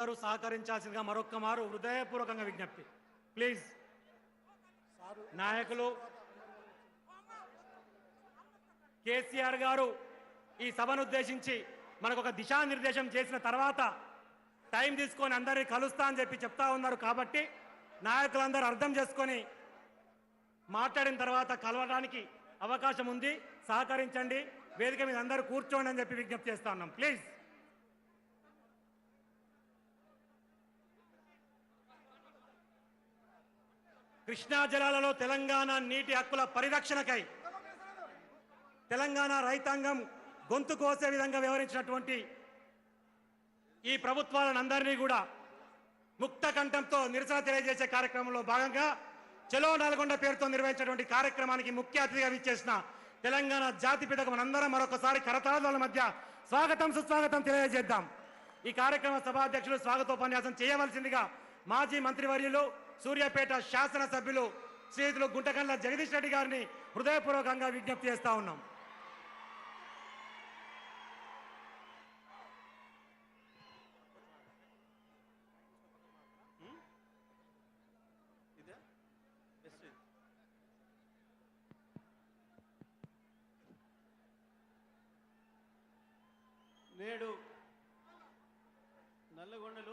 అందరూ సహకరించాల్సిందిగా మరొక్క మారు హృదయపూర్వకంగా విజ్ఞప్తి. ప్లీజ్ నాయకులు కేసీఆర్ గారు ఈ సభను ఉద్దేశించి మనకు ఒక దిశానిర్దేశం చేసిన తర్వాత టైం తీసుకొని అందరినీ కలుస్తా అని చెప్పి చెప్తా ఉన్నారు కాబట్టి నాయకులందరూ అర్థం చేసుకొని మాట్లాడిన తర్వాత కలవడానికి అవకాశం ఉంది. సహకరించండి. వేదిక మీద అందరూ కూర్చోండి అని చెప్పి విజ్ఞప్తి చేస్తా ఉన్నాం. ప్లీజ్ కృష్ణా జలాలలో తెలంగాణ నీటి హక్కుల పరిరక్షణకై తెలంగాణ రైతాంగం గొంతు కోసే విధంగా వ్యవహరించినటువంటి ఈ ప్రభుత్వాలందరినీ కూడా ముక్త కంఠంతో నిరసన తెలియజేసే కార్యక్రమంలో భాగంగా చెలో నల్గొండ పేరుతో నిర్వహించినటువంటి కార్యక్రమానికి ముఖ్య అతిథిగా విచ్చేసిన తెలంగాణ జాతి పితకు మనందరం మరొకసారి కరతాళాల మధ్య స్వాగతం సుస్వాగతం తెలియజేద్దాం. ఈ కార్యక్రమ సభాధ్యక్షులు స్వాగతోపన్యాసం చేయవలసిందిగా మాజీ మంత్రివర్యులు సూర్యాపేట శాసనసభ్యులు శ్రీతులు గుంటకల్ల జగదీష్ రెడ్డి గారిని హృదయపూర్వకంగా విజ్ఞప్తి చేస్తా ఉన్నాం. నేడు నల్లగొండలో